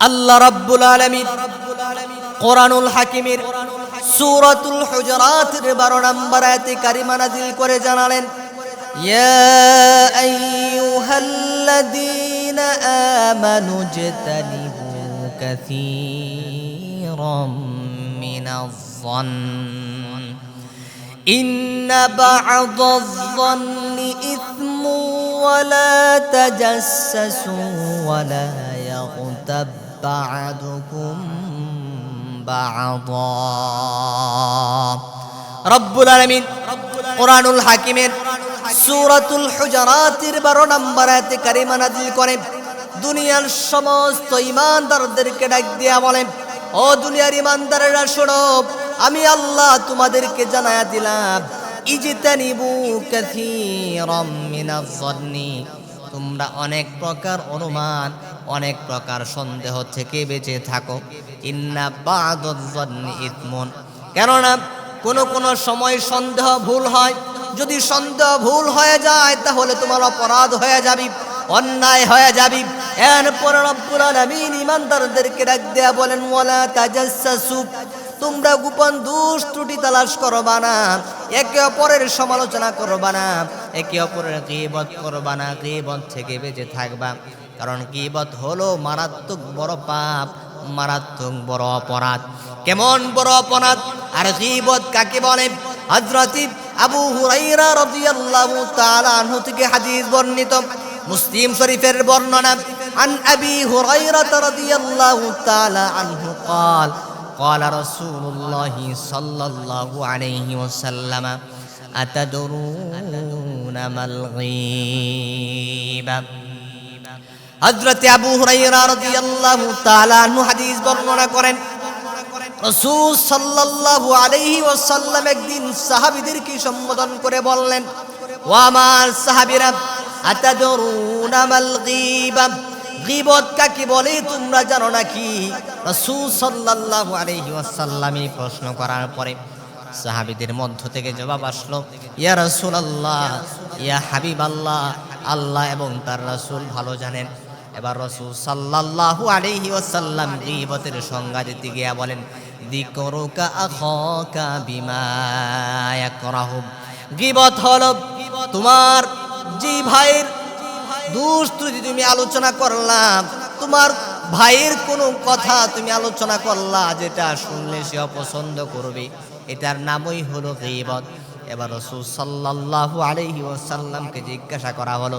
আল্লাহ রাব্বুল আলামিন কোরআনুল হাকিমের সূরাতুল হুজুরাতের 12 নম্বর আয়াতে কারিমা নাযিল করে জানালেন, ইয়া আইয়ুহাল্লাযীনা আমানু জতানিবু কাসীরাম মিনায-যন্নি ইন্ন বা'দায-যন্নি ইথমু ওয়া লা তাজাসসু بعضكم بعضا رب العالمين قرآن الحكيمين সুরাতুল হুজারাতের বারো নম্বর আয়াতে কারিমা নাজিল করেন দুনিয়ার সমস্ত ইমানদারদেরকে ডাক দিয়া বলেন ও দুনিয়ার ইমানদারেরা শোনো আমি আল্লাহ তোমাদেরকে জানায়া দিলাম ইজতানিবু কাসীরাম মিনাজ-যন্নি তোমরা অনেক প্রকার অনুমান অনেক প্রকার সন্দেহ থেকে বেঁচে থাকো। ইন্না ইসমুন কেননা, কোনো কোনো সময় সন্দেহ ভুল হয়। যদি সন্দেহ ভুল হয়ে যায়, তাহলে তোমার অপরাধ হয়ে যাবে, অন্যায় হয়ে যাবে। বলেন তোমরা গোপন দোষ ত্রুটি তালাশ করবা না, একে অপরের সমালোচনা করবা না একে অপরের গীবত করবা না গীবত থেকে বেঁচে থাকবা কারণ গীবত হলো মারাত্মক বড় পাপ মারাত্মক বড় অপরাধ কেমন বড় অপরাধ আর গীবত কাকে বলে হযরতি আবু হুরাইরা রাদিয়াল্লাহু তাআলা আনহু থেকে হাদিস বর্ণিত মুসলিম শরীফের বর্ণনা عن أبي هريرة رضي الله تعالى عنه قال قال رسول الله صلى الله عليه وسلم أتدرون ما الغيبة হজরত আবু হুরাইরা রাদিয়াল্লাহু তাআলা আনহু হাদিস বর্ণনা করেন রাসূল সাল্লাল্লাহু আলাইহি ওয়াসাল্লাম একদিন সাহাবীদেরকে সম্বোধন করে বললেন ও আমার সাহাবীরা আতাদরুনা মাল গীবা গীবত কাকে বলে তোমরা জানো নাকি রাসূল সাল্লাল্লাহু আলাইহি ওয়াসাল্লামই প্রশ্ন করার পরে সাহাবীদের মধ্য থেকে জবাব আসলো, ইয়া রাসূলুল্লাহ, ইয়া হাবিব আল্লাহ আল্লাহ এবং তার রাসূল ভালো জানেন। এবার রসুল সাল্লাল্লাহু আলাইহি ওয়াসাল্লাম গীবতের সংজ্ঞা দিতে গিয়া বলেন তোমার জি ভাইয়ের দুষ্কৃতি তুমি আলোচনা করলাম তোমার ভাইয়ের কোনো কথা তুমি আলোচনা করলা, যেটা শুনলে সে অপছন্দ করবে। এটার নামই হলো গীবত এবার রসুল সাল্লাল্লাহু আলাইহি ওয়াসাল্লামকে জিজ্ঞাসা করা হলো,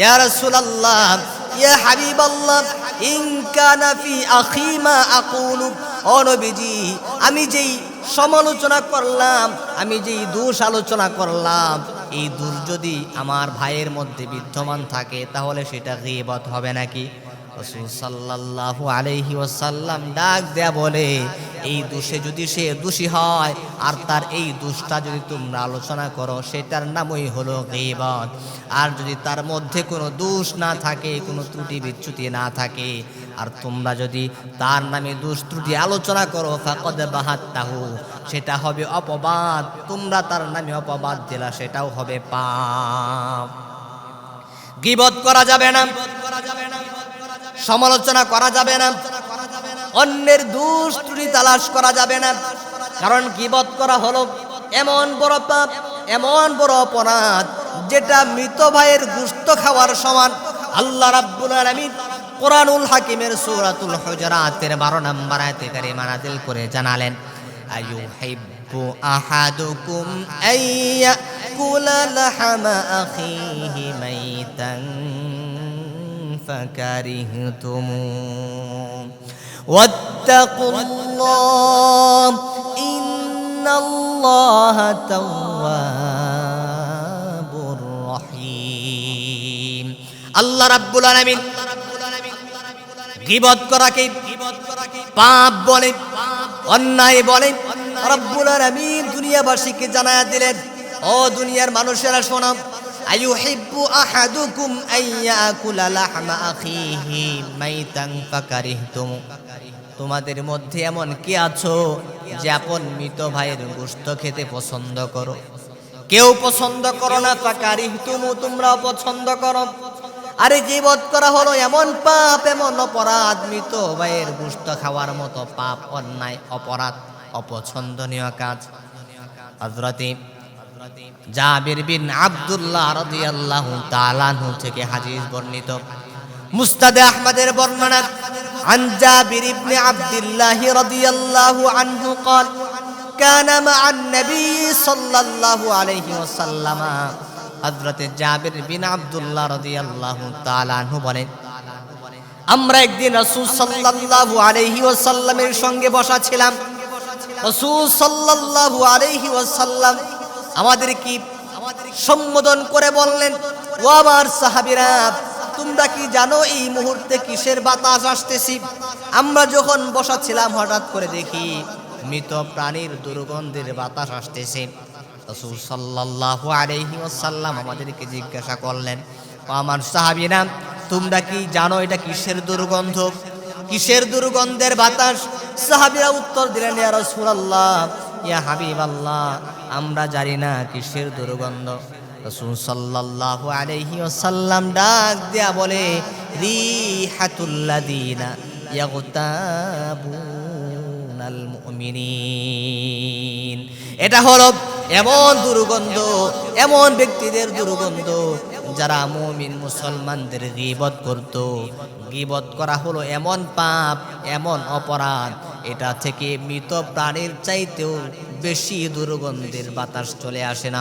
ইয়া রাসূলুল্লাহ, ইয়া হাবিবাল্লাহ, ইন কানা ফি আখি মা আকুলু, ও নবীজি, আমি যেই সমালোচনা করলাম, আমি যেই দোষ আলোচনা করলাম, এই দোষ যদি আমার ভাইয়ের মধ্যে বিদ্যমান থাকে, তাহলে সেটা গীবত হবে নাকি? রসুল সাল্লাল্লাহু আলাইহি ওয়াসাল্লাম ডাক দেয়া বলে, এই দোষে যদি সে দোষী হয়, আর তার এই দোষটা যদি তোমরা আলোচনা করো, সেটার নামই হলো গীবত আর যদি তার মধ্যে কোনো দোষ না থাকে, কোনো ত্রুটি বিচ্যুতি না থাকে, আর তোমরা যদি তার নামে দোষ ত্রুটি আলোচনা করো, ফাকদ বাহাত্তাহু, সেটা হবে অপবাদ। তোমরা তার নামে অপবাদ দিলা, সেটাও হবে পাপ। গীবত করা যাবে না। সমালোচনা করা যাবে না। অন্যের দোষ তালাশ করা যাবে না। কারণ গীবত করা হলো এমন বড় পাপ, এমন বড় অপরাধ, যেটা মৃত ভাইয়ের গুস্ত খাওয়ার সমান। আল্লাহ রাব্বুল আলামিন কোরআনুল হাকিমের সূরাতুল হুজুরাতের 12 নম্বর আয়াতে কারিমা নাযিল করে জানালেন, আয়ুহিব্বু আহাদুকুম আইয়াকুলা লাহামা আখিহি মাইতান। فكرهتموه واتقوا الله إن الله تواب رحيم আল্লাহ রাব্বুল আলামিন গীবত করাকে পাপ বলে অন্যায় বলে রব্বুল আলামিন দুনিয়াবাসীকে জানায়া দিলেন ও দুনিয়ার মানুষেরা শোনো আয়ুহিব্বু আহাদুকুম আইয়াকুলা লাহমা আখিহি ফাকারিহতুম তোমাদের মধ্যে এমন কি আছো যে আপন মৃত ভাইয়ের গোশত খেতে পছন্দ করো? কেউ পছন্দ করো না, ফাকারিহতুম তোমরা পছন্দ করো। আরে গিবত করা হলো এমন পাপ, এমন অপরাধ, মৃত ভাইয়ের গুস্ত খাওয়ার মতো পাপ, অন্যায়, অপরাধ, অপছন্দনীয় কাজ। হজরতে জাবির বিন আব্দুল্লাহ রাদিয়াল্লাহু তাআলা আনহু থেকে হাদিস বর্ণিত মুস্তাদে আহমদের বর্ণনা عن جابر بن عبد الله رضي الله عنه قال كان مع النبي صلى الله عليه وسلم হযরত জাবির বিন আব্দুল্লাহ রাদিয়াল্লাহু তাআলা আনহু বলেন আমরা একদিন রাসূল সাল্লাল্লাহু আলাইহি ওয়াসাল্লামের সঙ্গে বসা ছিলাম রাসূল সাল্লাল্লাহু আলাইহি ওয়াসাল্লাম আমাদের কি সম্বোধন করে বললেন, ও আমার সাহাবিরা, তোমরা কি জানো এই মুহূর্তে কিসের বাতাস আসতেছি? আমরা যখন বসা ছিলাম হঠাৎ করে দেখি মৃত প্রাণীর দুর্গন্ধের বাতাস আসতেছে। রাসূল আমাদেরকে জিজ্ঞাসা করলেন আমার সাহাবীরা, তোমরা কি জানো এটা কিসের দুর্গন্ধ? কিসের দুর্গন্ধের বাতাস? সাহাবীরা উত্তর দিলেন, ইয়া রাসূলুল্লাহ ইয়া হাবিবাল্লাহ, আমরা জানি না কিসের দুর্গন্ধ। রাসূল সাল্লাল্লাহু আলাইহি ওয়াসাল্লাম ডাক দেয়া বলে রিহাতুল্লাযিনা ইয়াগতাবুনাল মুমিনিন। এটা হলো এমন দুর্গন্ধ, এমন ব্যক্তিদের দুর্গন্ধ যারা মুমিন মুসলমানদের গিবত করত। গিবত করা হলো এমন পাপ, এমন অপরাধ এটা থেকে মৃত প্রাণীর চাইতেও বেশি দুর্গন্ধের বাতাস চলে আসে না